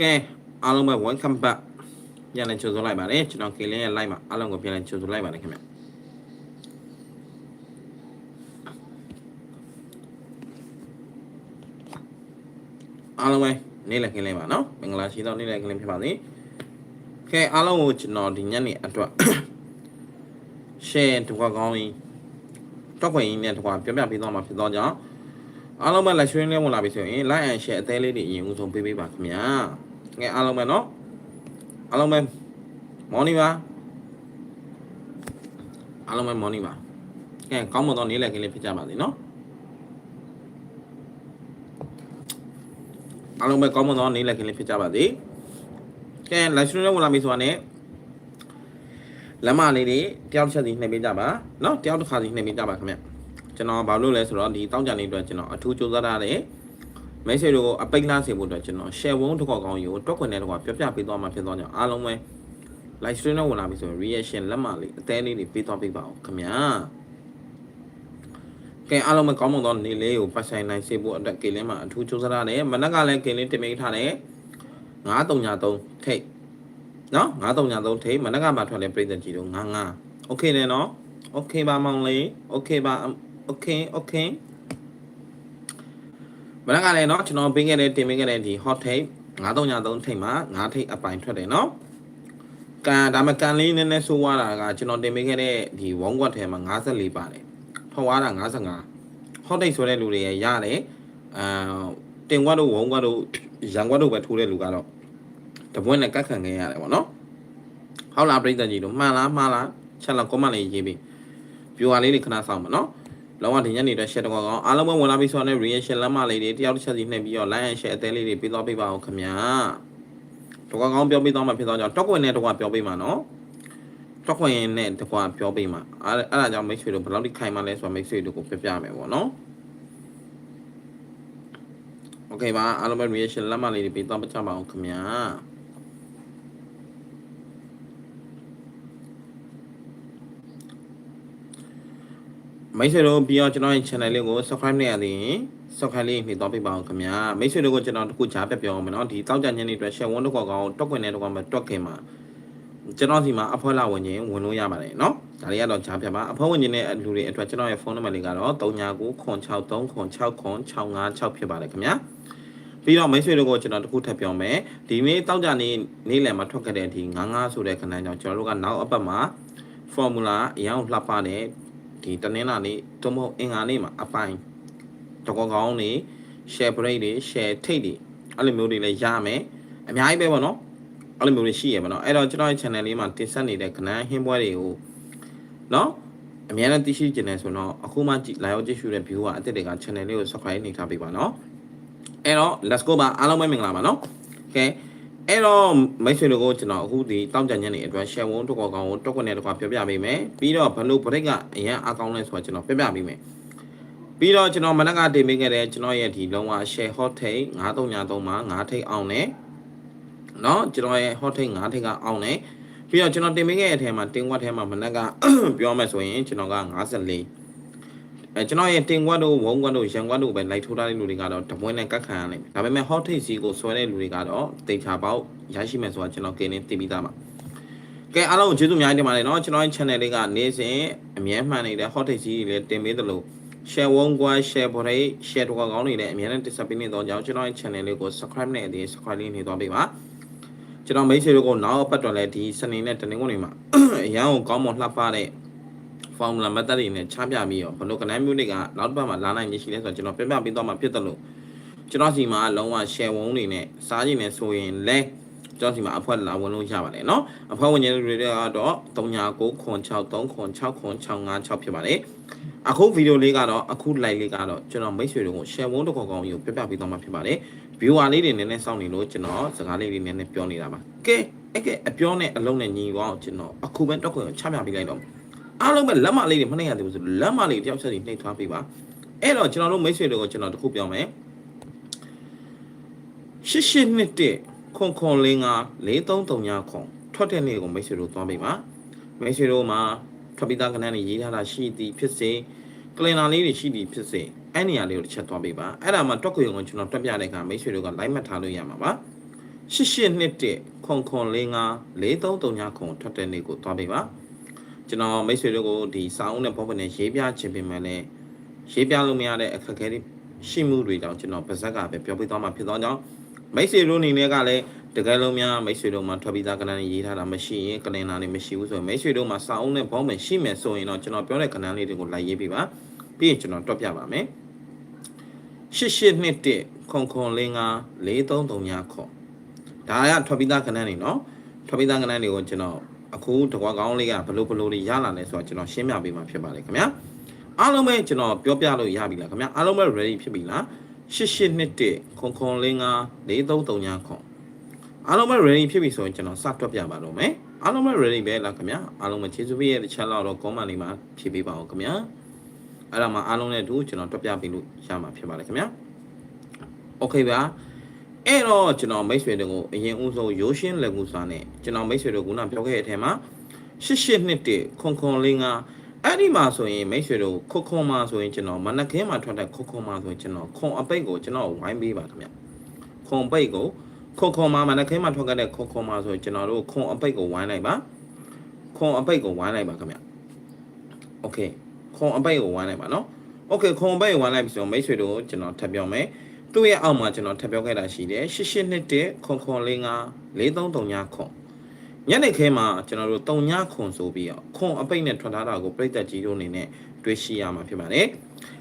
ကဲအားလုံးပဲ welcome back ပြန်လည်ကြိုဆိုလိုက်ပါတယ်ကျွန်တော်ကလင်းရဲ့ live မှာအားလုံးကိုပြန်လည်ကြိုဆိုလိုက်ပါတယ်ခင်ဗျအားလုံးပဲနေ့လည်ခင်းလေးပါနော်မင်္ဂလာရှိသောနေ့လည်ခင်းလေးဖြစ်ပါစေကဲအားလုံးကိုကျွန်တော်ဒီညနေအတွက် share တကွာကောင်းကြီးတော့ခွင့်ရင်းနဲ့တကွာပြောပြပေးသွားမှာဖြစ်တော့ကြောင့်အားလုံးပဲ live stream လေးဝင်လာပြီဆိုရင် like and share အသေးလေးတွေအရင်ဦးဆုံးပေးပေးပါခင်ဗျာ ငယ်အားလုံးပဲနော်အားလုံးပဲ morning ပါအားလုံးပဲ morning ပါကဲကောင်းမွန်သောနေ့လည်ခင်းလေးဖြစ်ကြပါစေနော်အားလုံးပဲကောင်းမွန်သောနေ့လည်ခင်းလေးဖြစ်ကြပါစေကဲ live stream လေးဝင်လာပြီဆိုတာ ਨੇ လမ်းမလေးတွေတယောက်တစ်ချက်စီနှိပ်ပေးကြပါเนาะတယောက်တစ်ခါစီနှိပ်ပေးကြပါခင်ဗျကျွန်တော်ဘာလို့လဲဆိုတော့ဒီတောင်းကြနေအတွက်ကျွန်တော်အထူးကြိုးစားထားတဲ့ မိတ်ဆွေတို့ကိုအပိတ်လားစေဖို့အတွက်ကျွန်တော် share ဝုန်းတစ်ခေါက်ကောင်းယူတွက်ခွင်တဲ့တစ်ခေါက်ပြောပြပေးသွားမှာဖြစ်သွားကြအောင်အားလုံးပဲ live stream နဲ့ဝင်လာပြီဆိုရင် reaction လက်မလေးအသေးလေးတွေပေးသွားပေးပါအောင်ခင်ဗျာကဲအားလုံးပဲကောင်းမွန်သောနေလေးကိုပတ်ဆိုင်နိုင်စေဖို့အတွက်ကလင်းမှာအထူးကြိုးစားထားတယ်မနက်ကလည်းကလင်းတင်ပေးထားတယ်933ထိတ်နော်933ထိတ်မနက်ကမှထွက်လဲပြည်သက်ကြီးတို့99 okay တယ်နော် okay ပါမောင်လေး okay ပါ okay okay မနက်ကလည်းเนาะကျွန်တော်ပေးခဲ့တဲ့တင်ပေးခဲ့တဲ့ဒီ hot take 933ထိတ်မှာ9ထိတ်အပိုင်ထွက်တယ်เนาะကန်ဒါမှကန်လေးနည်းနည်းဆိုးသွားတာကကျွန်တော်တင်ပေးခဲ့တဲ့ဒီဝုန်းကွက်ထဲမှာ54ပါတယ်ထောက်သွားတာ55 hot take ဆိုတဲ့လူတွေရရတယ်အာတင်ကွက်တို့ဝုန်းကွက်တို့ရန်ကွက်တို့ပဲထိုးတဲ့လူကတော့တပွင့်နဲ့ကတ်ခံခဲ့ရတယ်ပေါ့နော်ဟုတ်လားပြိတ္တကြီးတို့မှန်လားမှားလားချက်လောက် comment လေးရေးပြီးပြူဟာလေးတွေခဏဆောင်ပါနော် လောကဒီညနေတော့ share တော့ကောင်းအားလုံးပဲဝင်လာပြီးဆိုတော့ reaction လက်မလေးတွေတယောက်တစ်ချက်စီနှိပ်ပြီးတော့ like and share အသေးလေးတွေပေးသွားပေးပါအောင်ခင်ဗျာတော့ကောင်းပြောပေးသွားမှာဖြစ်တော့ကြောင့်တော့ခွင်နဲ့တော့ပြောပေးမှာနော်တော့ခွင်နဲ့တကွာပြောပေးမှာအဲ့အဲ့ဒါကြောင့်မိတ်ဆွေတို့ဘယ်လောက်ထိခိုင်မှလဲဆိုတော့မိတ်ဆွေတို့ကိုပြပြမယ်ပေါ့နော်โอเคပါအားလုံးပဲ reaction လက်မလေးတွေပေးသွားကြပါအောင်ခင်ဗျာ မိတ်ဆွေတို့ပြီးတော့ကျွန်တော်ရဲ့ channel လေးကို subscribe နဲ့ရသေးရင် subscribe လေးနှိပ်သွားပေးပါအောင်ခင်ဗျာမိတ်ဆွေတို့ကိုကျွန်တော်တခုကြားပြပြောအောင်မယ်နော်ဒီတောက်ကြညနေအတွက် share ဝန်းတစ်ခေါက်ကောင်တွက်ခွင်တဲ့တစ်ခေါက်မှာတွက်ခင်မှာကျွန်တော်စီမှာအဖွဲလာဝင်ရင်ဝင်လို့ရပါတယ်နော်ဒါလေးကတော့ကြားပြပါအဖွဲဝင်နေတဲ့လူတွေအတွက်ကျွန်တော်ရဲ့ဖုန်းနံပါတ်လေးကတော့3996360656ဖြစ်ပါတယ်ခင်ဗျာပြီးတော့မိတ်ဆွေတို့ကိုကျွန်တော်တခုထပ်ပြောမယ်ဒီနေ့တောက်ကြနေနေ့လယ်မှာထွက်ခဲ့တဲ့ဒီ99ဆိုတဲ့ခဏကြောင့်ကျွန်တော်တို့ကနောက်အပတ်မှာ formula အရောင်းလှပတဲ့ ဒီတနင်္လာနေ့သို့မဟုတ်အင်္ဂါနေ့မှာအပိုင်းတကောကောင်းနေ share break တွေ share ထိတ်တွေအဲ့လိုမျိုးတွေလည်းရမယ်အများကြီးပဲပေါ့နော်အဲ့လိုမျိုးတွေရှိရပါတော့အဲ့တော့ကျွန်တော်ရဲ့ channel လေးမှာတင်ဆက်နေတဲ့ကဏ္ဍဟင်းပွဲတွေကိုနော်အများနဲ့သိရှိကျင်တယ်ဆိုတော့အခုမှကြည့်လာရောက်ကြည့်ရှုတဲ့ view ကအစ်စ်တွေက channel လေးကို subscribe နေထားပေးပါနော်အဲ့တော့ let's go ပါအားလုံးပဲမင်္ဂလာပါနော်ကဲ အဲ့တော့မိတ်ဆွေတို့ကိုကျွန်တော်အခုဒီတောင်းကြညနေအတွက် share ဝန်းတော့ကောင်းကိုတော့ခွနဲ့တော့ပြောပြပေးမယ်ပြီးတော့ဘလို့ break ကအရင်အကောင်းလဲဆိုတော့ကျွန်တော်ပြောပြပေးမယ်ပြီးတော့ကျွန်တော်မနက်ကတင်ပေးခဲ့တဲ့ကျွန်တော်ရဲ့ဒီလုံးဝ share hot take 9393မှာ9ထိပ်အောင်နဲ့เนาะကျွန်တော်ရဲ့ hot take 9ထိပ်ကအောင်နဲ့ပြီးတော့ကျွန်တော်တင်ပေးခဲ့တဲ့အထဲမှာတင်ကွက်ထဲမှာမနက်က ပြောမယ်ဆိုရင်ကျွန်တော်က54 အဲကျွန်တော်ရဲ့တင်ကွက်တို့ဝုံကွက်တို့ရန်ကွက်တို့ပဲလိုက်ထိုးထားတဲ့လူတွေကတော့တပွင့်နဲ့ကတ်ခံရနိုင်တယ်ဒါပေမဲ့ hot take စီကိုဆွဲတဲ့လူတွေကတော့တေချာပေါက်ရရှိမယ်ဆိုတာကျွန်တော်ကင်းနေသိပြီးသားပါကဲအားလုံးကိုကျေးဇူးအများကြီးတင်ပါတယ်เนาะကျွန်တော်ရဲ့ channel လေးကနေစဉ်အမြဲမှန်နေတဲ့ hot take စီတွေလည်းတင်ပေးသလို share ဝုံကွက် share ပေါ်တဲ့ share တော့ကောင်းနေတဲ့အမြဲတမ်းတက်ဆက်ပေးနေတော့ကြောင့်ကျွန်တော်ရဲ့ channel လေးကို subscribe နဲ့အဒီ subscribe လေးနေသွားပေးပါကျွန်တော်မိတ်ဆွေတို့ကိုနောက်အပတ်တော့လည်းဒီစနေနဲ့တနင်္ဂနွေမှာ အရန်ကိုကောင်းမွန်လှပတဲ့ formula method တွေနဲ့ချပြပြီးတော့ဘလို့ကနန်းမျိုးတွေကနောက်တစ်ပတ်မှာလာနိုင်ရရှိလဲဆိုတော့ကျွန်တော်ပြပြပေးသွားမှာဖြစ်တယ်လို့ကျွန်တော်စီမှာလုံးဝ share ဝုံတွေနဲ့စားကြည့်နေဆိုရင်လဲကျွန်တော်စီမှာအဖွဲလာဝင်လို့ရပါတယ်เนาะအဖွဲဝင်ကျတွေကတော့3996369656ဖြစ်ပါတယ်အခုဗီဒီယိုလေးကတော့အခု live လေးကတော့ကျွန်တော်မိတ်ဆွေတို့ကို share ဝုံတစ်ခေါက်ကောင်းကြီးကိုပြပြပေးသွားမှာဖြစ်ပါတယ် viewer လေးတွေနည်းနည်းစောင့်နေလို့ကျွန်တော်စကားလေးတွေနည်းနည်းပြောနေတာပါကဲအဲ့ကဲအပြောနဲ့အလုံးနဲ့ညီကောင်းကျွန်တော်အခုပဲတော့ခွင့်ချပြပေးလိုက်တော့ အားလုံးပဲလက်မလေးတွေမနှိမ့်ရသေးဘူးဆိုလက်မလေးတယောက်ချက်စီနှိပ်ထားပေးပါအဲ့တော့ကျွန်တော်တို့မိတ်ဆွေတွေကိုကျွန်တော်တခုပြောမယ်ရှစ်ရှစ်နှစ်တဲ့ခွန်ခွန်လေးငါ4339ခွန်ထွက်တဲ့နေ့ကိုမိတ်ဆွေတို့သွားပေးပါမိတ်ဆွေတို့မှာထွက်ပြီးသားကဏ္ဍတွေရေးထားတာရှိသည်ဖြစ်စေကလင်နာလေးတွေရှိသည်ဖြစ်စေအဲ့နေရာလေးကိုတစ်ချက်သွားပေးပါအဲ့ဒါမှတွက်ခွေကိုကျွန်တော်တွက်ပြတဲ့အခါမိတ်ဆွေတို့က live မှတ်ထားလို့ရမှာပါရှစ်ရှစ်နှစ်တစ်ခွန်ခွန်လေးငါလေးသုံးသုံးညာခွန်ထွက်တဲ့နေ့ကိုသွားပြီပါ ကျွန်တော်မိတ်ဆွေတို့ကိုဒီစာအုပ်နဲ့ဘောပနဲ့ရေးပြခြင်းပင်မဲ့လည်းရေးပြလို့မရတဲ့အခက်အခဲတွေရှိမှုတွေကြောင့်ကျွန်တော်ပါဇက်ကပဲပြောပြသွားမှာဖြစ်သောကြောင့်မိတ်ဆွေတို့အနေနဲ့ကလည်းတကယ်လို့များမိတ်ဆွေတို့မှာထွက်ပြီးသားကဏ္ဍတွေရေးထားတာမရှိရင်ကလင်နာတွေမရှိဘူးဆိုရင်မိတ်ဆွေတို့မှာစာအုပ်နဲ့ဘောပနဲ့ရှိမယ်ဆိုရင်တော့ကျွန်တော်ပြောတဲ့ကဏ္ဍလေးတွေကိုလိုက်ရေးပြပါပြီးရင်ကျွန်တော်တွက်ပြပါမယ်ရှစ်ရှစ်နှစ်တစ်ခွန်ခွန်လေးငါလေးသုံးသုံးညာခွန်ဒါကထွက်ပြီးသားကဏ္ဍနေနော်ထွက်ပြီးသားကဏ္ဍတွေကိုကျွန်တော် အခုတကွာကောင်းလေးကဘလို့ဘလို့တွေရလာလဲဆိုတော့ကျွန်တော်ရှင်းပြပေးမှာဖြစ်ပါတယ်ခင်ဗျာအားလုံးပဲကျွန်တော်ပြောပြလို့ရပြီလားခင်ဗျာအားလုံးပဲ ready ဖြစ်ပြီလားရှစ်ရှစ်နှစ်တစ်ခွန်ခွန်လေးငါလေးသုံးသုံးညာခွန်အားလုံးပဲ ready ဖြစ်ပြီဆိုရင်ကျွန်တော်စတွက်ပြပါတော့မယ်အားလုံးပဲ ready ပဲလားခင်ဗျာအားလုံးပဲကျေးဇူးပေးရဲ့တစ်ချက်လောက်တော့ comment လေးမှာဖြည့်ပေးပါဦးခင်ဗျာအဲ့ဒါမှအားလုံးနဲ့အတူကျွန်တော်တွက်ပြပေးလို့ရမှာဖြစ်ပါတယ်ခင်ဗျာ okay ပါ အဲ့တော့ကျွန်တော်မိတ်ဆွေတွေကိုအရင်ဦးဆုံးရိုးရှင်းလက်ကူစာနဲ့ကျွန်တော်မိတ်ဆွေတို့ကနာပြောခဲ့တဲ့အထက်မှာရှစ်ရှစ်နှစ်တည်းခွန်ခွန်လေးငါအဲ့ဒီမှာဆိုရင်မိတ်ဆွေတို့ခွခွန်မှာဆိုရင်ကျွန်တော်မနက်ခင်းမှာထွက်တဲ့ခွခွန်မှာဆိုရင်ကျွန်တော်ခွန်အပိတ်ကိုကျွန်တော်ဝိုင်းပေးပါခင်ဗျခွန်ပိတ်ကိုခွခွန်မှာမနက်ခင်းမှာထွက်ခဲ့တဲ့ခွခွန်မှာဆိုရင်ကျွန်တော်တို့ခွန်အပိတ်ကိုဝိုင်းလိုက်ပါခွန်အပိတ်ကိုဝိုင်းလိုက်ပါခင်ဗျโอเคခွန်အပိတ်ကိုဝိုင်းလိုက်ပါနော်โอเคခွန်အပိတ်ကိုဝိုင်းလိုက်ပြီဆိုတော့မိတ်ဆွေတို့ကျွန်တော်ထပ်ပြောမယ် သူ့ရဲ့အောက်မှာကျွန်တော်ထပ်ပြောခဲ့တာရှိတယ်ရှစ်ရှစ်နှစ်တည်းခွန်ခွန်လေးငါလေးသုံးသုံးညာခွန်ညနေခင်းမှာကျွန်တော်တို့တုံညာခွန်ဆိုပြီးတော့ခွန်အပိတ်နဲ့ထွက်ထားတာကိုပြိတက်ကြီးတို့အနေနဲ့တွေ့ရှိရမှာဖြစ်ပါတယ်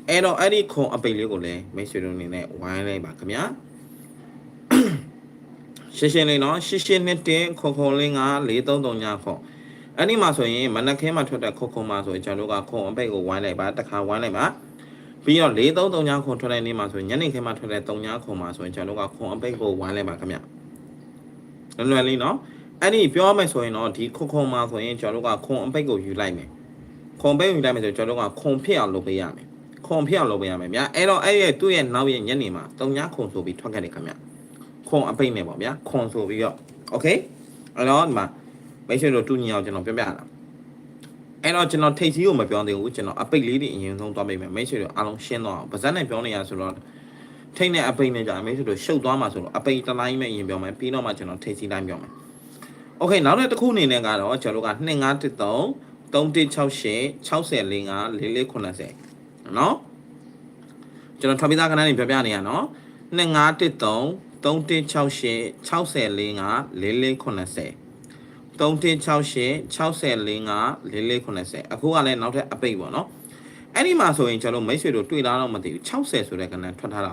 အဲ့တော့အဲ့ဒီခွန်အပိတ်လေးကိုလည်းမိတ်ဆွေတို့အနေနဲ့ဝိုင်းလိုက်ပါခင်ဗျာရှင်းရှင်းလေးနော်ရှစ်ရှစ်နှစ်တည်းခွန်ခွန်လေးငါလေးသုံးသုံးညာခွန်အဲ့ဒီမှာဆိုရင်မနက်ခင်းမှာထွက်တဲ့ခွန်ခွန်မှာဆိုရင်ကျွန်တော်တို့ကခွန်အပိတ်ကိုဝိုင်းလိုက်ပါတစ်ခါဝိုင်းလိုက်ပါ ပြီးတော့၄3 3ညခွန်ထွက်တဲ့နေ့မှာဆိုရင်ညနေခင်းမှာထွက်တဲ့3ညခွန်မှာဆိုရင်ကျွန်တော်တို့ကခွန်အပိတ်ကိုဝိုင်းလိုက်ပါခင်ဗျလွယ်လွယ်လေးနော်အဲ့ဒီပြောမယ်ဆိုရင်တော့ဒီခွန်ခွန်မှာဆိုရင်ကျွန်တော်တို့ကခွန်အပိတ်ကိုယူလိုက်မယ်ခွန်ပိတ်ယူလိုက်မယ်ဆိုကျွန်တော်တို့ကခွန်ဖြစ်အောင်လုပ်ပေးရမယ်ခွန်ဖြစ်အောင်လုပ်ပေးရမယ်ဗျာအဲ့တော့အဲ့ရဲ့သူ့ရဲ့နောက်ရဲ့ညနေမှာ3ညခွန်ဆိုပြီးထွက်ခဲ့တယ်ခင်ဗျခွန်အပိတ်နဲ့ပေါ့ဗျာခွန်ဆိုပြီးတော့โอเคအဲ့တော့ဒီမှာမိတ်ဆွေတို့တူညီအောင်ကျွန်တော်ပြောပြတာ အဲ့တော့ကျွန်တော်ထိတ်စီကိုမပြောသေးဘူးကျွန်တော်အပိတ်လေးတွေအရင်ဆုံးသွားပေးမယ်မိတ်ဆွေတို့အားလုံးရှင်းသွားအောင်ဗဇက်နဲ့ပြောနေရဆိုတော့ထိတ်နဲ့အပိတ်နဲ့ကြာမိတ်ဆွေတို့ရှုပ်သွားမှာဆိုတော့အပိတ်တစ်လိုင်းပဲအရင်ပြောမယ်ပြီးတော့မှကျွန်တော်ထိတ်စီတိုင်းပြောမယ်โอเคနောက်တစ်ခုအနေနဲ့ကတော့ကျွန်တော်တို့က2513 3168 6045 4490နော်ကျွန်တော်ထပ်ပြီးသားခဏလေးပြောပြနေရနော်2513 3168 6045 4490 3168 6045 4490အခုကလည်းနောက်ထပ်အပိတ်ပေါ့နော်အဲ့ဒီမှာဆိုရင်ကျွန်တော်တို့မိတ်ဆွေတို့တွေ့လာတော့မသိဘူး60ဆိုတဲ့ကဏ္ဍထွက်ထားတာ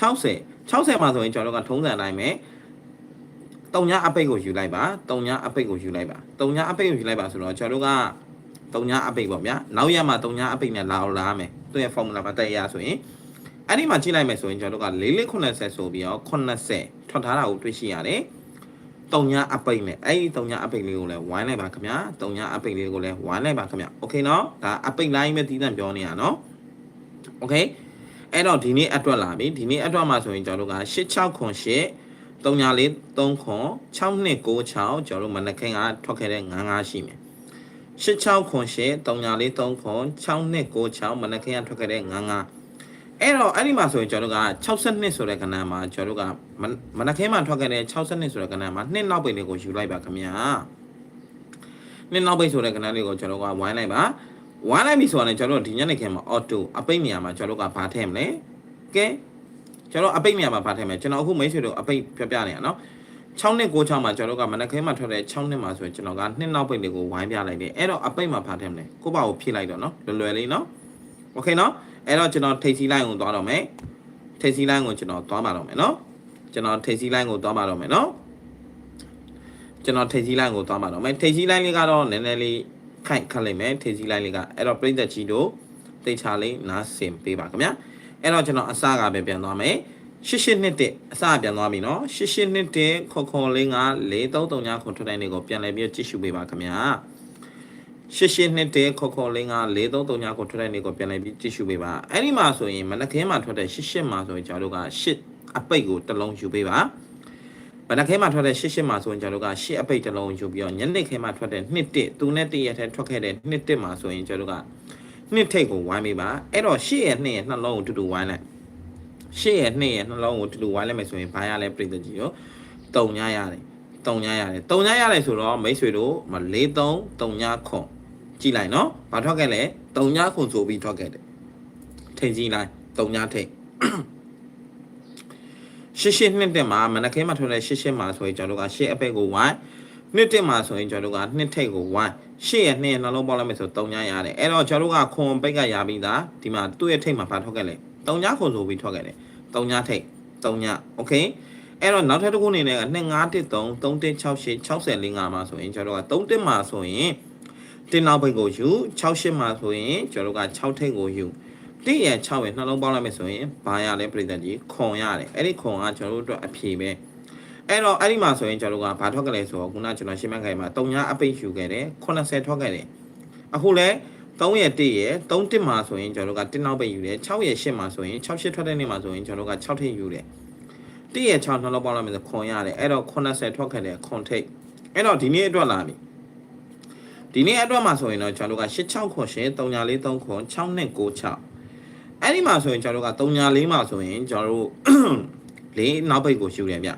60 60မှာဆိုရင်ကျွန်တော်တို့ကထုံးစံအတိုင်းပဲတုံညာအပိတ်ကိုယူလိုက်ပါတုံညာအပိတ်ကိုယူလိုက်ပါတုံညာအပိတ်ကိုယူလိုက်ပါဆိုတော့ကျွန်တော်တို့ကတုံညာအပိတ်ပေါ့ဗျာနောက်ရမှာတုံညာအပိတ်နဲ့လာအောင်လာမယ်သူ့ရဲ့ formula မှာတက်ရဆိုရင်အဲ့ဒီမှာကြည့်လိုက်မယ်ဆိုရင်ကျွန်တော်တို့က4490ဆိုပြီးတော့80ထွက်ထားတာကိုတွေ့ရှိရတယ် တုံညာအပိတ်နဲ့အဲ့ဒီတုံညာအပိတ်လေးကိုလည်းဝိုင်းလိုက်ပါခင်ဗျာတုံညာအပိတ်လေးကိုလည်းဝိုင်းလိုက်ပါခင်ဗျာโอเคနော်ဒါအပိတ်လိုင်းပဲတီးတန့်ပြောနေရနော်โอเคအဲ့တော့ဒီနေ့အတွက်လာပြီဒီနေ့အတွက်မှာဆိုရင်ကျွန်တော်တို့က86ခွန်8 34 3ခွန်6296ကျွန်တော်တို့မနက်ခင်းကထွက်ခဲ့တဲ့99ရှိမယ်86ခွန်8 34 3ခွန်6296မနက်ခင်းကထွက်ခဲ့တဲ့99 အဲ့တော့အဲ့ဒီမှာဆိုရင်ကျွန်တော်တို့က62ဆိုတဲ့ကဏ္ဍမှာကျွန်တော်တို့ကမနက်ခင်းမှာထွက်ခဲ့တဲ့62ဆိုတဲ့ကဏ္ဍမှာနှစ်နောက်ပိတ်လေးကိုယူလိုက်ပါခင်ဗျာနှစ်နောက်ပိတ်ဆိုတဲ့ကဏ္ဍလေးကိုကျွန်တော်ကဝိုင်းလိုက်ပါဝိုင်းလိုက်ပြီဆိုတော့ကျွန်တော်တို့ဒီညနေခင်းမှာ auto အပိတ်နေရာမှာကျွန်တော်တို့ကဘာထည့်မလဲကဲကျွန်တော်အပိတ်နေရာမှာဘာထည့်မလဲကျွန်တော်အခုမိတ်ဆွေတို့အပိတ်ပြပြနေရနော်6နှစ်6မှာကျွန်တော်တို့ကမနက်ခင်းမှာထွက်တဲ့6နှစ်မှာဆိုရင်ကျွန်တော်ကနှစ်နောက်ပိတ်လေးကိုဝိုင်းပြလိုက်တယ်အဲ့တော့အပိတ်မှာဘာထည့်မလဲကိုယ့်ဘာကိုဖြည့်လိုက်တော့နော်လွယ်လွယ်လေးနော်โอเคနော် အဲ့တော့ကျွန်တော်ထိတ်စီလိုင်းကိုသွားတော့မယ်ထိတ်စီလိုင်းကိုကျွန်တော်သွားပါတော့မယ်နော်ကျွန်တော်ထိတ်စီလိုင်းကိုသွားပါတော့မယ်နော်ကျွန်တော်ထိတ်စီလိုင်းကိုသွားပါတော့မယ်ထိတ်စီလိုင်းလေးကတော့နည်းနည်းလေးခိုက်ခတ်လိုက်မယ်ထိတ်စီလိုင်းလေးကအဲ့တော့ပြိသက်ကြီးတို့တိတ်ချလေးနားဆင်ပေးပါခင်ဗျာအဲ့တော့ကျွန်တော်အစကပဲပြန်သွားမယ်ရှစ်ရှစ်နှစ်တဲ့အစပြန်သွားပြီနော်ရှစ်ရှစ်နှစ်တဲ့ခေါ်ခေါ်လေးက၄၃၃ညခွန်ထွက်တိုင်းတွေကိုပြန်လည်ပြီးကြည့်ရှုပေးပါခင်ဗျာ ရှစ်ရှစ်နှစ်တဲ့ခေါ်ခေါ်လေးက၄၃၃ညခွန်ထွက်တိုင်းတွေကိုပြန်လည်ပြီးကြည့်ရှုပေးပါအဲ့ဒီမှာဆိုရင်မနက်ခင်းမှာထွက်တဲ့ရှစ်ရှစ်မှာဆိုရင်ကျွန်တော်တို့ကရှစ်အပိတ်ကိုတစ်လုံးယူပေးပါမနက်ခင်းမှာထွက်တဲ့ရှစ်ရှစ်မှာဆိုရင်ကျွန်တော်တို့ကရှစ်အပိတ်တစ်လုံးယူပြီးတော့ညနေခင်းမှာထွက်တဲ့နှစ်တစ်သူနဲ့တည့်ရက်ထဲထွက်ခဲ့တဲ့နှစ်တစ်မှာဆိုရင်ကျွန်တော်တို့ကနှစ်ထိတ်ကိုဝိုင်းပေးပါအဲ့တော့ရှစ်ရဲ့နှစ်ရဲ့နှလုံးကိုတူတူဝိုင်းလိုက်ရှစ်ရဲ့နှစ်ရဲ့နှလုံးကိုတူတူဝိုင်းလိုက်မယ်ဆိုရင်ဘာရလဲပြိတ္တကြီးရောတုံညရတယ်တုံညရတယ်တုံညရတယ်ဆိုတော့မိတ်ဆွေတို့မ43တုံညခွန် ကြည့်လိုက်နော်။ဘာထွက်ခဲ့လဲ။၃ညခုဆိုပြီးထွက်ခဲ့တယ်။ထိန်ကြည့်လိုက်၃ညထိန်။ရှစ်ရှစ်နှစ်တက်မှာမနက်ခင်းမှာထွက်တဲ့ရှစ်ရှစ်မှာဆိုရင်ကျွန်တော်ကရှစ်အဖက်ကိုဝိုင်းနှစ်တက်မှာဆိုရင်ကျွန်တော်ကနှစ်ထိတ်ကိုဝိုင်းရှစ်ရနှစ်ရနှလုံးပေါက်လိုက်မယ်ဆို၃ညရတယ်။အဲ့တော့ကျွန်တော်ကခွန်ပိတ်ကရပြီးသားဒီမှာသူ့ရဲ့ထိတ်မှာဘာထွက်ခဲ့လဲ။၃ညခုဆိုပြီးထွက်ခဲ့တယ်။၃ညထိတ်၃ည okay အဲ့တော့နောက်ထပ်တစ်ခုအနေနဲ့က2513 3168 6045မှာဆိုရင်ကျွန်တော်က3တက်မှာဆိုရင် တင်နောက်ဘိတ်ကိုယူ68မှာဆိုရင်ကျွန်တော်တို့က6ထိပ်ကိုယူတိရ6ရဲ့နှလုံးပေါင်းလိုက်မယ်ဆိုရင်ဘာရလဲပြည်သက်ကြီးခွန်ရတယ်အဲ့ဒီခွန်ကကျွန်တော်တို့အတွက်အဖြေပဲအဲ့တော့အဲ့ဒီမှာဆိုရင်ကျွန်တော်တို့ကဘာထွက်ကြလဲဆိုတော့ခုနကျွန်တော်ရှင်းပြခဲ့မှာ3ညအပိတ်ယူခဲ့တယ်80ထွက်ခဲ့တယ်အခုလဲ3ရဲ့1ရဲ့3တစ်မှာဆိုရင်ကျွန်တော်တို့ကတင်နောက်ပိတ်ယူတယ်6ရဲ့8မှာဆိုရင်6 8ထွက်တဲ့နေ့မှာဆိုရင်ကျွန်တော်တို့က6ထိပ်ယူတယ်တည့်ရဲ့6နှလုံးပေါင်းလိုက်မယ်ဆိုခွန်ရတယ်အဲ့တော့80ထွက်ခဲ့တယ်ခွန်ထိတ်အဲ့တော့ဒီနေ့အတွက်လာပြီ ဒီနေ့အတွက်မှာဆိုရင်တော့ကျွန်တော်တို့က86ခွန်ရှင်343ခွန်6296အဲ့ဒီမှာဆိုရင်ကျွန်တော်တို့က34မှာဆိုရင်ကျွန်တော်တို့လေးနောက်ဘိတ်ကိုယူတယ်ဗျ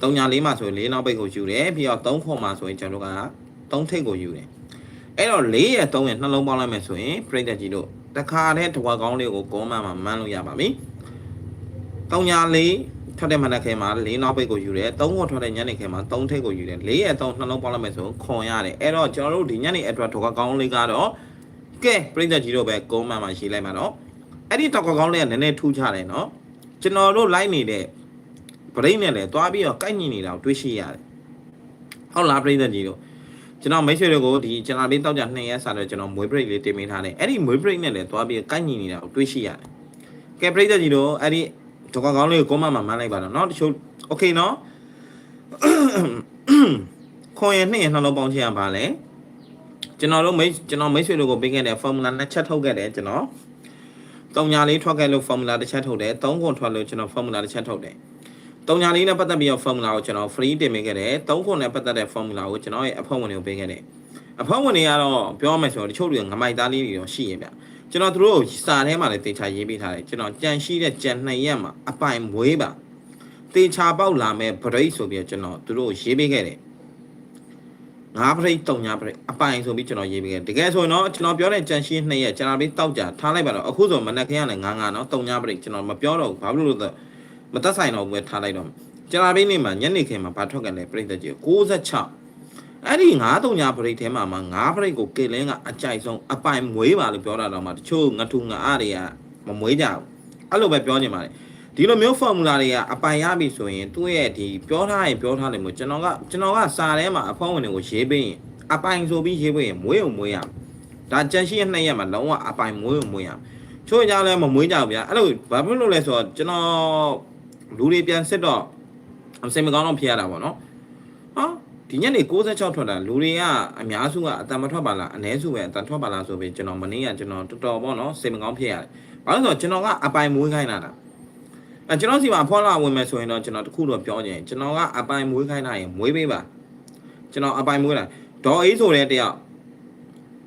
34မှာဆိုရင်လေးနောက်ဘိတ်ကိုယူတယ်ပြီးတော့3ခွန်မှာဆိုရင်ကျွန်တော်တို့က3ထိတ်ကိုယူတယ်အဲ့တော့4ရဲ့3ရဲ့နှလုံးပေါင်းလိုက်မယ်ဆိုရင်ပြိတ္တကြီးတို့တခါတည်းတဝက်ကောင်းလေးကိုကောမန်မှာမှန်းလို့ရပါပြီ 34ထွက်တဲ့မနက်ခဲမှာ၄နောက်ပိတ်ကိုယူတယ်၃ခွထွက်တဲ့ညနေခဲမှာ၃ထိပ်ကိုယူတယ်၄ရဲ့၃နှလုံးပေါက်လိုက်မယ်ဆိုခွန်ရတယ်အဲ့တော့ကျွန်တော်တို့ဒီညနေအတွက်တော့ကောင်းလေးကတော့ကဲပြိဿကြီးတို့ပဲကုန်းမှန်မှာရေးလိုက်မှာတော့အဲ့ဒီတော့ကောင်းလေးကနည်းနည်းထူးခြားတယ်နော်ကျွန်တော်တို့လိုက်နေတဲ့ဗရိတ်နဲ့လည်းတွားပြီးတော့ကိုက်ညီနေတာကိုတွေးရှိရတယ်ဟုတ်လားပြိဿကြီးတို့ကျွန်တော်မိတ်ဆွေတို့ကိုဒီကျွန်တော်လေးတောက်ကြ2ရက်စာတော့ကျွန်တော်မွေးဘရိတ်လေးတင်ပေးထားတယ်အဲ့ဒီမွေးဘရိတ်နဲ့လည်းတွားပြီးကိုက်ညီနေတာကိုတွေးရှိရတယ်ကဲပြိဿကြီးတို့အဲ့ဒီ တော့ကောင်းလေးကိုကောမမှမှန်းလိုက်ပါတော့เนาะတချို့โอเคเนาะခွန်ရနှစ်ရနှလုံးပေါင်းခြင်းကဘာလဲကျွန်တော်တို့မိတ်ကျွန်တော်မိတ်ဆွေတို့ကိုပေးခဲ့တဲ့ formula နှစ်ချက်ထုတ်ခဲ့တယ်ကျွန်တော်တုံညာလေးထွက်ခဲ့လို့ formula တစ်ချက်ထုတ်တယ်သုံးခွန်ထွက်လို့ကျွန်တော် formula တစ်ချက်ထုတ်တယ်တုံညာလေးနဲ့ပတ်သက်ပြီးတော့ formula ကိုကျွန်တော် free တင်ပေးခဲ့တယ်သုံးခွန်နဲ့ပတ်သက်တဲ့ formula ကိုကျွန်တော်ရဲ့အဖွဲ့ဝင်တွေကိုပေးခဲ့တယ်အဖွဲ့ဝင်တွေကတော့ပြောမယ်ဆိုတော့တချို့တွေကငမိုက်သားလေးတွေတော့ရှိရင်ဗျ ကျွန်တော်တို့စာထဲမှာလည်းတေချာရေးပေးထားတယ်ကျွန်တော်ကြံရှိတဲ့ကြံနှစ်ရက်မှာအပိုင်မွေးပါတေချာပေါက်လာမဲ့ဗရိတ်ဆိုပြီးကျွန်တော်တို့ရေးပေးခဲ့တယ်ငါးပရိတ်တုံညာပရိတ်အပိုင်ဆိုပြီးကျွန်တော်ရေးပေးခဲ့တကယ်ဆိုရင်တော့ကျွန်တော်ပြောတဲ့ကြံရှိနှစ်ရက်ကျွန်တော်ပြီးတောက်ကြထားလိုက်ပါတော့အခုဆိုမနက်ခင်းကလည်းငါးငါးနော်တုံညာပရိတ်ကျွန်တော်မပြောတော့ဘူးဘာလို့လဲဆိုတော့မသက်ဆိုင်တော့ဘူးပဲထားလိုက်တော့ကျွန်တော်ပြီးနေမှာညနေခင်းမှာဘာထွက်ကန်လဲပရိတ်သက်ကြီး66 အဲ့ဒီ9တုံညာပရိတ်ထဲမှာမှာ9ပရိတ်ကိုကေလင်းကအကြိုက်ဆုံးအပိုင်မွေးပါလို့ပြောတာတော့မှတချို့ငထူငအားတွေကမမွေးကြဘူးအဲ့လိုပဲပြောနေပါတယ်ဒီလိုမျိုး formula တွေကအပိုင်ရပြီဆိုရင်သူ့ရဲ့ဒီပြောထားရင်ပြောထားတယ်မို့ကျွန်တော်ကကျွန်တော်ကစာထဲမှာအဖောင်းဝင်တွေကိုရေးပေးရင်အပိုင်ဆိုပြီးရေးပေးရင်မွေးုံမွေးရဒါကြံရှိရဲ့နှစ်ရက်မှာလုံးဝအပိုင်မွေးုံမွေးရချို့ကြလည်းမမွေးကြဘူးဗျာအဲ့လိုဘာဖြစ်လို့လဲဆိုတော့ကျွန်တော်လူတွေပြန်စစ်တော့အစင်မကောင်းတော့ဖြစ်ရတာပေါ့နော်ဟာ ဒီညနေ66ထွက်တာလူတွေကအများစုကအတန်မထွက်ပါလားအ ਨੇ စုပဲအတန်ထွက်ပါလားဆိုပြီးကျွန်တော်မနေ့ကကျွန်တော်တော်တော်ပေါ့နော်စိတ်မကောင်းဖြစ်ရတယ်ဘာလို့လဲဆိုတော့ကျွန်တော်ကအပိုင်မွေးခိုင်းတာတာအဲကျွန်တော်စီမှာဖောလာဝင်မယ်ဆိုရင်တော့ကျွန်တော်တခုတော့ပြောချင်ကျွန်တော်ကအပိုင်မွေးခိုင်းတာရင်မွေးပေးပါကျွန်တော်အပိုင်မွေးတာဒေါ်အေးဆိုတဲ့တယောက်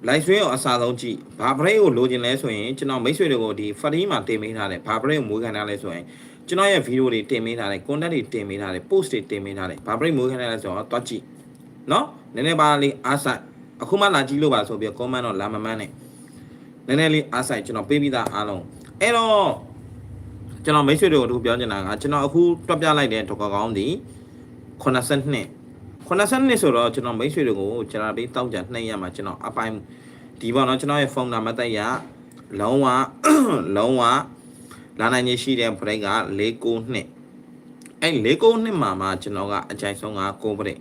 လိုက်ဆွေးကိုအစားဆုံးကြည့်ဘာပရိတ်ကိုလိုချင်လဲဆိုရင်ကျွန်တော်မိတ်ဆွေတွေကိုဒီဖရီမှာတင်ပေးထားတယ်ဘာပရိတ်ကိုမွေးခိုင်းတာလဲဆိုရင်ကျွန်တော်ရဲ့ဗီဒီယိုတွေတင်ပေးထားတယ် content တွေတင်ပေးထားတယ် post တွေတင်ပေးထားတယ်ဘာပရိတ်မွေးခိုင်းတာလဲဆိုတော့တွားကြည့် နော်နည်းနည်းပါလေးအားဆိုင်အခုမှလာကြည့်လို့ပါဆိုပြီး comment တော့လာမမှန်းနဲ့နည်းနည်းလေးအားဆိုင်ကျွန်တော်ပေးပြီးသားအားလုံးအဲ့တော့ကျွန်တော်မိတ်ဆွေတွေကိုတို့ပြောချင်တာကကျွန်တော်အခုတွက်ပြလိုက်တဲ့ဒေါက်ကောင်းဒီ82 82ဆိုတော့ကျွန်တော်မိတ်ဆွေတွေကိုကျွန်တော်ပြီးတောက်ကြ2ရက်မှာကျွန်တော်အပိုင်ဒီပေါ့နော်ကျွန်တော်ရဲ့ဖုန်းနံပါတ်ရလုံးဝလုံးဝလာနိုင်ရရှိတဲ့ break က692အဲ့692မှာမှကျွန်တော်ကအကြိုက်ဆုံးက6 break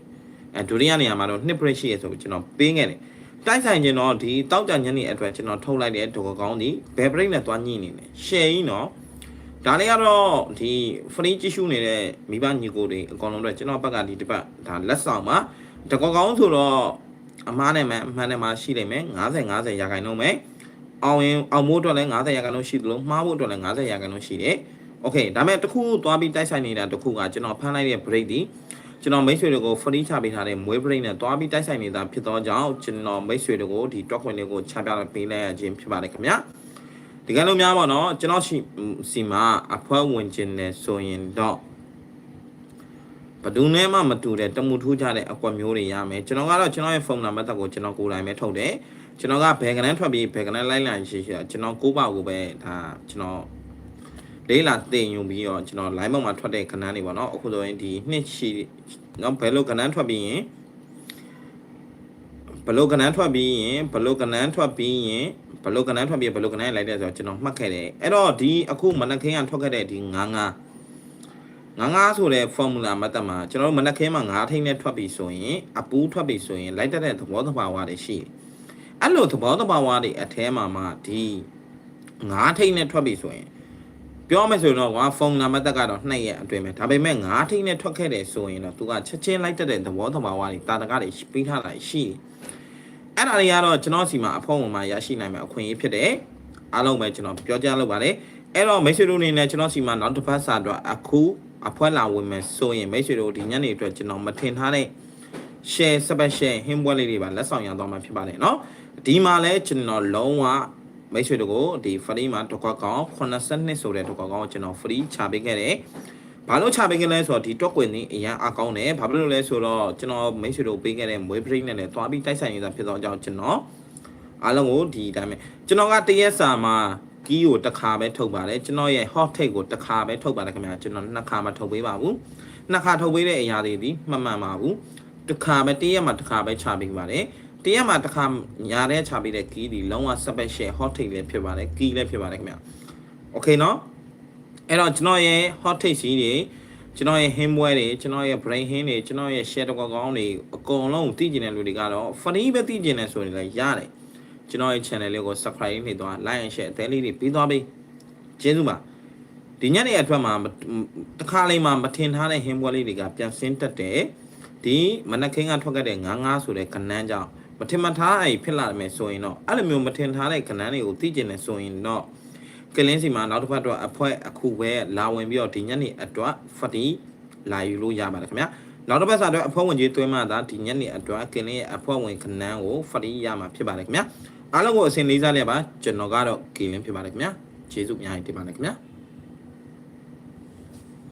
အဲဒုတိယနေရာမှာတော့နှစ် break ရှိရဆိုကျွန်တော်ပေးခဲ့တယ်တိုက်ဆိုင်ခြင်းတော့ဒီတောက်တန်ညနေအတွက်ကျွန်တော်ထုတ်လိုက်တဲ့ဒုက္ခကောင်းဒီဘယ် break နဲ့သွားညှိနေတယ်ရှယ်ကြီးနော်ဒါလေးကတော့ဒီ free ကြည့်ရှုနေတဲ့မိဘညီကိုတွေအကောင်လုံးအတွက်ကျွန်တော်ဘက်ကဒီတစ်ပတ်ဒါလက်ဆောင်မှာတကောကောင်းဆိုတော့အမားနဲ့မှအမှန်နဲ့မှရှိနိုင်မယ်50 50ရာခိုင်နှုန်းပဲအောင်ရင်အောင်မိုးအတွက်လည်း50ရာခိုင်နှုန်းရှိသလိုမှားဖို့အတွက်လည်း50ရာခိုင်နှုန်းရှိတယ်။ Okay ဒါမဲ့တစ်ခုသွားပြီးတိုက်ဆိုင်နေတာတစ်ခုကကျွန်တော်ဖမ်းလိုက်တဲ့ break ဒီ ကျွန်တော်မိတ်ဆွေတွေကို free ချပေးထားတဲ့မွေး break နဲ့သွားပြီးတိုက်ဆိုင်နေတာဖြစ်သောကြောင့်ကျွန်တော်မိတ်ဆွေတွေကိုဒီ talk ခွင့်လေးကိုချပြပေးလိုက်ရခြင်းဖြစ်ပါတယ်ခင်ဗျာဒီကနေ့များပါတော့ကျွန်တော်ရှိစီမှာအဖွဲဝင်ခြင်းနဲ့ဆိုရင်တော့တဘယ်သူနဲ့မှမတူတဲ့တမှုထူးကြတဲ့အကွက်မျိုးတွေရမယ်ကျွန်တော်ကတော့ကျွန်တော်ရဲ့ဖုန်းနံပါတ်ကိုကျွန်တော်ကိုယ်တိုင်ပဲထုတ်တယ်ကျွန်တော်ကဘယ်ကနန်းထွက်ပြီးဘယ်ကနန်းလိုက်လိုက်ရှိရှိကျွန်တော်ကိုးပါကိုပဲဒါကျွန်တော် လေးလာတင်ယူပြီးတော့ကျွန်တော် line ပေါ်မှာထွက်တဲ့ကနန်းတွေပေါ့နော်အခုဆိုရင်ဒီနှစ်ရှိနော်ဘယ်လိုကနန်းထွက်ပြီးရင်ဘယ်လိုကနန်းထွက်ပြီးရင်ဘယ်လိုကနန်းထွက်ပြီးရင်ဘယ်လိုကနန်းထွက်ပြီးဘယ်လိုကနန်းလိုက်တဲ့ဆိုတော့ကျွန်တော်မှတ်ခဲ့တယ်အဲ့တော့ဒီအခုမနက်ခင်းကထွက်ခဲ့တဲ့ဒီ99ငါးငါးဆိုတဲ့ formula မတ်တက်မှာကျွန်တော်တို့မနက်ခင်းမှာငါးထိန်းနဲ့ထွက်ပြီဆိုရင်အပူးထွက်ပြီဆိုရင်လိုက်တက်တဲ့သဘောတဘာဝတွေရှိတယ်။အဲ့လိုသဘောတဘာဝတွေအแทမှာမှဒီငါးထိန်းနဲ့ထွက်ပြီဆိုရင် ပြောမယ်ဆိုရင်တော့ကွာ formula မတ်တက်ကတော့နှစ်ရက်အတွင်းပဲဒါပေမဲ့ငါးထိန်းနဲ့ထွက်ခဲ့တယ်ဆိုရင်တော့သူကချက်ချင်းလိုက်တက်တဲ့သဘောတဘာဝတွေတာတကားတွေပြီးထားတာရှိတယ်။အဲ့ဒါတွေကတော့ကျွန်တော်စီမှာအဖုံဝင်မှာရရှိနိုင်မှာအခွင့်အရေးဖြစ်တယ်။အားလုံးပဲကျွန်တော်ပြောကြားလုပ်ပါတယ်။အဲ့တော့မိတ်ဆွေတို့အနေနဲ့ကျွန်တော်စီမှာနောက်တစ်ပတ်စာတော့အခုအဖွဲလာဝင်မယ်ဆိုရင်မိတ်ဆွေတို့ဒီညနေအတွက်ကျွန်တော်မထင်ထားတဲ့ share special ဟင်းပွဲလေးတွေပါလက်ဆောင်ရသွားမှာဖြစ်ပါတယ်เนาะဒီမှာလဲကျွန်တော်လုံးဝ မိတ်ဆွေတို့ကိုဒီ free မှာတစ်ခွက်ကောင်82ဆိုတဲ့တစ်ခွက်ကောင်ကိုကျွန်တော် free ချပေးခဲ့တယ်ဘာလို့ချပေးခဲ့လဲဆိုတော့ဒီ top ကွင်နေအရန်အကောင်းတယ်ဘာဖြစ်လို့လဲဆိုတော့ကျွန်တော်မိတ်ဆွေတို့ပေးခဲ့တဲ့မွေးပရိနဲ့လည်းတွားပြီးတိုက်ဆိုင်ရတာဖြစ်သောကြောင့်ကျွန်တော်အားလုံးကိုဒီအတိုင်းပဲကျွန်တော်ကတရက်စာမှာကီးကိုတစ်ခါပဲထုတ်ပါတယ်ကျွန်တော်ရဲ့ hot take ကိုတစ်ခါပဲထုတ်ပါတယ်ခင်ဗျာကျွန်တော်နှစ်ခါမှထုတ်ပေးပါဘူးနှစ်ခါထုတ်ပေးတဲ့အရာတွေဒီမမှန်ပါဘူးတစ်ခါပဲတရက်မှတစ်ခါပဲချပေးပါတယ် တရက်မှတစ်ခါညာတဲ့ချပေးတဲ့ကီးဒီလုံးဝ special hot take လည်းဖြစ်ပါတယ်ကီးလည်းဖြစ်ပါတယ်ခင်ဗျာ okay เนาะအဲ့တော့ကျွန်တော်ရဲ့ hot take စီးတွေကျွန်တော်ရဲ့ him ပွဲတွေကျွန်တော်ရဲ့ brain hin တွေကျွန်တော်ရဲ့ share တော့ကောင်းတွေအကုန်လုံးသိကျင်တဲ့လူတွေကတော့ free ပဲသိကျင်တယ်ဆိုရင်လည်းရတယ်ကျွန်တော်ရဲ့ channel လေးကို subscribe နှိပ်သွား like and share အသေးလေးတွေပြီးသွားပြီကျေးဇူးပါဒီညနေအထွက်မှာတစ်ခါလေးမှမထင်ထားတဲ့ him ပွဲလေးတွေကပြန်ဆင်းတက်တယ်ဒီမနက်ခင်းကထွက်ခဲ့တဲ့99ဆိုတဲ့ကနန်းကြောင့် မထင်မှတ်ထားအဲ့ဖြစ်လာမယ်ဆိုရင်တော့အဲ့လိုမျိုးမထင်ထားတဲ့ကနန်းတွေကိုသိကျင်တယ်ဆိုရင်တော့ကလင်းစီမှာနောက်တစ်ဖက်တော့အဖွဲအခုပဲလာဝင်ပြီးတော့ဒီညနေအတွက်ဖတီလာယူလို့ရပါတယ်ခင်ဗျာနောက်တစ်ပတ်စာတော့အဖွဲဝင်ကြီးသွင်းမှသာဒီညနေအတွက်ကလင်းရဲ့အဖွဲဝင်ခနန်းကိုဖတီရမှာဖြစ်ပါတယ်ခင်ဗျာအားလုံးကိုအစဉ်လေးစားလျက်ပါကျွန်တော်ကတော့ကလင်းဖြစ်ပါတယ်ခင်ဗျာကျေးဇူးအများကြီးတင်ပါတယ်ခင်ဗျာ